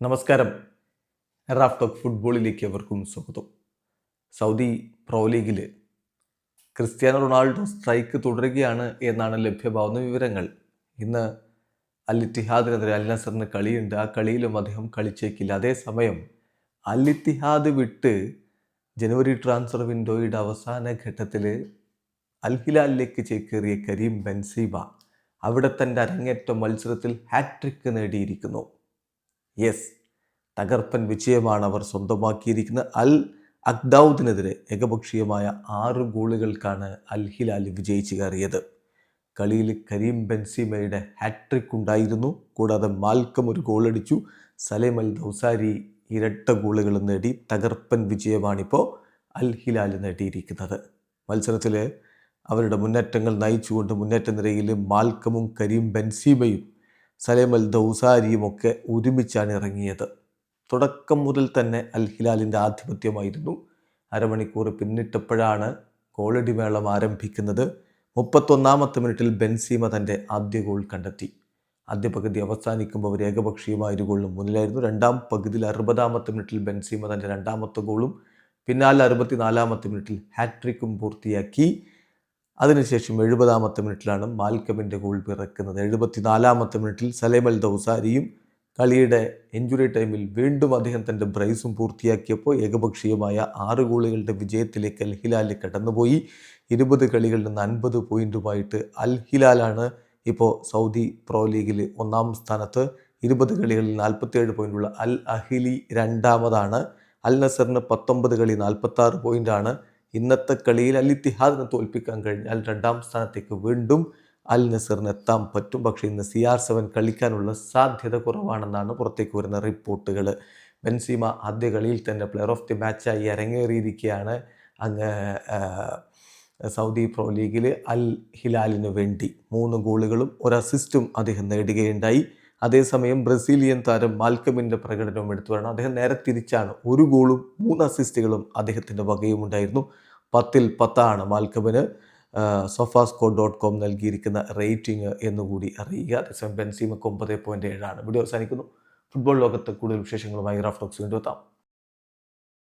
നമസ്കാരം. Raf talk ഫുട്ബോളിലേക്ക് അവർക്കും സ്വാഗതം. സൗദി പ്രോ ലീഗിൽ ക്രിസ്ത്യാനോ റൊണാൾഡോ സ്ട്രൈക്ക് തുടരുകയാണ് എന്നാണ് ലഭ്യമാവുന്ന വിവരങ്ങൾ. ഇന്ന് അൽ ഇത്തിഹാദിനെതിരെ അൽ നസറിന് കളിയുണ്ട്. ആ കളിയിലും അദ്ദേഹം കളിച്ചേക്കില്ല. അതേസമയം അൽ ഇത്തിഹാദ് വിട്ട് ജനുവരി ട്രാൻസ്ഫർ വിൻഡോയുടെ അവസാന ഘട്ടത്തിൽ അൽ ഹിലാലിലേക്ക് ചേക്കേറിയ കരീം ബെൻസീബ അവിടെ തന്റെ അരങ്ങേറ്റ മത്സരത്തിൽ ഹാട്രിക്ക് നേടിയിരിക്കുന്നു. യെസ് തകർപ്പൻ വിജയമാണ് അവർ സ്വന്തമാക്കിയിരിക്കുന്നത് അൽ അക്ദൌദിനെതിരെ ഏകപക്ഷീയമായ ആറ് ഗോളുകൾക്കാണ് അൽ ഹിലാൽ വിജയിച്ചു കയറിയത്. കളിയിൽ കരീം ബെൻസിമയുടെ ഹാട്രിക് ഉണ്ടായിരുന്നു. കൂടാതെ മാൽക്കം ഒരു ഗോളടിച്ചു. സലേം അൽ ദൗസാരി ഇരട്ട ഗോളുകൾ നേടി. തകർപ്പൻ വിജയമാണിപ്പോൾ അൽ ഹിലാൽ നേടിയിരിക്കുന്നത്. മത്സരത്തിൽ അവരുടെ മുന്നേറ്റങ്ങൾ നയിച്ചുകൊണ്ട് മുന്നേറ്റ നിരയിൽ മാൽക്കമും കരീം ബെൻസീമയും സലേം അൽ ദൗസാരിയും ഒക്കെ ഒരുമിച്ചാണ് ഇറങ്ങിയത്. തുടക്കം മുതൽ തന്നെ അൽ ഹിലാലിന്റെ ആധിപത്യമായിരുന്നു. അരമണിക്കൂർ പിന്നിട്ടപ്പോഴാണ് ഗോളടി മേളം ആരംഭിക്കുന്നത്. മുപ്പത്തൊന്നാമത്തെ മിനിറ്റിൽ ബെൻസീമ തന്റെ ആദ്യ ഗോൾ കണ്ടെത്തി. ആദ്യ പകുതി അവസാനിക്കുമ്പോൾ അവർ ഏകപക്ഷീയമായ ഒരു മുന്നിലായിരുന്നു. രണ്ടാം പകുതിയിൽ അറുപതാമത്തെ മിനിറ്റിൽ ബെൻസീമ തന്റെ രണ്ടാമത്തെ ഗോളും പിന്നാലെ അറുപത്തിനാലാമത്തെ മിനിറ്റിൽ ഹാട്രിക്കും പൂർത്തിയാക്കി. അതിനുശേഷം എഴുപതാമത്തെ മിനിറ്റിലാണ് മാൽക്കമിന്റെ ഗോൾ പിറക്കുന്നത്. എഴുപത്തിനാലാമത്തെ മിനിറ്റിൽ സലേമൽ ദൗസാരിയും കളിയുടെ എഞ്ചുറി ടൈമിൽ വീണ്ടും അദ്ദേഹം തന്റെ ബ്രൈസും പൂർത്തിയാക്കിയപ്പോൾ ഏകപക്ഷീയമായ ആറ് ഗോളുകളുടെ വിജയത്തിലേക്ക് അൽ ഹിലാൽ കടന്നുപോയി. ഇരുപത് കളികളിൽ നിന്ന് അൻപത് പോയിന്റുമായിട്ട് അൽ ഹിലാലാണ് ഇപ്പോൾ സൗദി പ്രോ ലീഗിൽ ഒന്നാം സ്ഥാനത്ത്. ഇരുപത് കളികളിൽ നാൽപ്പത്തേഴ് പോയിന്റുള്ള അൽ അഹിലി രണ്ടാമതാണ്. അൽ നസറിന് പത്തൊമ്പത് കളി നാൽപ്പത്താറ് പോയിന്റാണ് ഇന്നത്തെ കളിയിൽ അൽ ഇത്തിഹാദിനെ തോൽപ്പിക്കാൻ കഴിഞ്ഞാൽ രണ്ടാം സ്ഥാനത്തേക്ക് വീണ്ടും അൽ നസറിന് എത്താൻ പറ്റും. പക്ഷേ ഇന്ന് സി ആർ സെവൻ കളിക്കാനുള്ള സാധ്യത കുറവാണെന്നാണ് പുറത്തേക്ക് വരുന്ന റിപ്പോർട്ടുകൾ ബെൻസീമ ആദ്യ കളിയിൽ തന്നെ പ്ലെയർ ഓഫ് ദി മാച്ചായി അരങ്ങേറിയിരിക്കുകയാണ്. അങ്ങ് സൗദി പ്രോ ലീഗിൽ അൽ ഹിലാലിന് വേണ്ടി മൂന്ന് ഗോളുകളും ഒരു അസിസ്റ്റും അദ്ദേഹം നേടുകയുണ്ടായി. അതേസമയം ബ്രസീലിയൻ താരം മാൽക്കമിന്റെ പ്രകടനവും എടുത്തു വരണം അദ്ദേഹം നേരെ തിരിച്ചാണ് ഒരു ഗോളും മൂന്ന് അസിസ്റ്റുകളും അദ്ദേഹത്തിന്റെ വകയും ഉണ്ടായിരുന്നു. പത്തിൽ പത്താണ് മാൽക്കമിന് സൊഫാസ്കോ ഡോട്ട് കോം നൽകിയിരിക്കുന്ന റേറ്റിംഗ് എന്നുകൂടി അറിയുക. അതേസമയം ബെൻസീമക്ക് ഒമ്പത് പോയിന്റ് ഏഴാണ്. വീഡിയോ അവസാനിക്കുന്നു. ഫുട്ബോൾ ലോകത്ത് കൂടുതൽ വിശേഷങ്ങളുമായി റാഫ്റ്റോക്സ് വീണ്ടും എത്താം.